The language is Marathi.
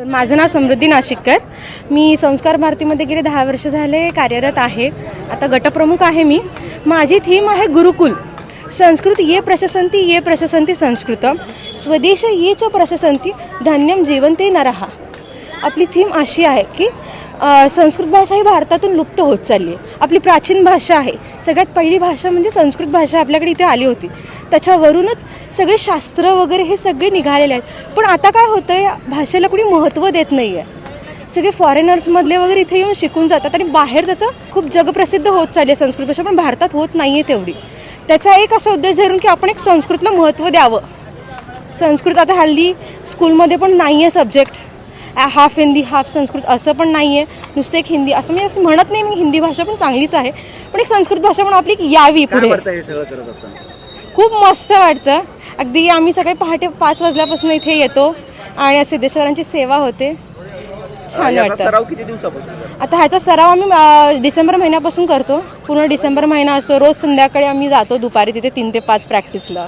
तर माझं नाव समृद्धी नाशिककर. मी संस्कार भारतीमध्ये गेले दहा वर्ष झाले कार्यरत आहे. आता गटप्रमुख आहे मी. माझी थीम आहे गुरुकुल. संस्कृत ये प्रशसंती ये प्रशसंती संस्कृत. स्वदेश ये च प्रशसंती धन्यम जीवंते नरहा. आपली थीम अशी आहे की संस्कृत भाषा ही भारतातून लुप्त होत चालली आहे. आपली प्राचीन भाषा आहे. सगळ्यात पहिली भाषा म्हणजे संस्कृत भाषा आपल्याकडे इथे आली होती. त्याच्यावरूनच सगळे शास्त्र वगैरे हे सगळे निघालेले आहेत. पण आता काय होतं आहे भाषेला कुणी महत्त्व देत नाही आहे सगळे फॉरेनर्समधले वगैरे इथे येऊन शिकून जातात आणि बाहेर त्याचं खूप जगप्रसिद्ध होत चालली आहे संस्कृत भाषा. पण भारतात होत नाही आहे तेवढी. त्याचा एक असा उद्देश धरून की आपण एक संस्कृतला महत्त्व द्यावं. संस्कृत आता हल्ली स्कूलमध्ये पण नाही आहे subject half Hindi half Sanskrit असं पण नाही आहे नुसतं एक हिंदी असं मी असं म्हणत नाही मी हिंदी भाषा पण चांगलीच आहे. पण एक संस्कृत भाषा पण आपली यावी पुढे. खूप मस्त वाटतं. अगदी आम्ही सकाळी पहाटे पाच वाजल्यापासून इथे येतो आणि सिद्धेश्वरांची सेवा होते. छान वाटतं. सराव किती दिवसापासून झाला? आता ह्याचा सराव आम्ही डिसेंबर महिन्यापासून करतो. पूर्ण डिसेंबर महिना असतो. रोज संध्याकाळी आम्ही जातो दुपारी तिथे तीन ते पाच प्रॅक्टिसला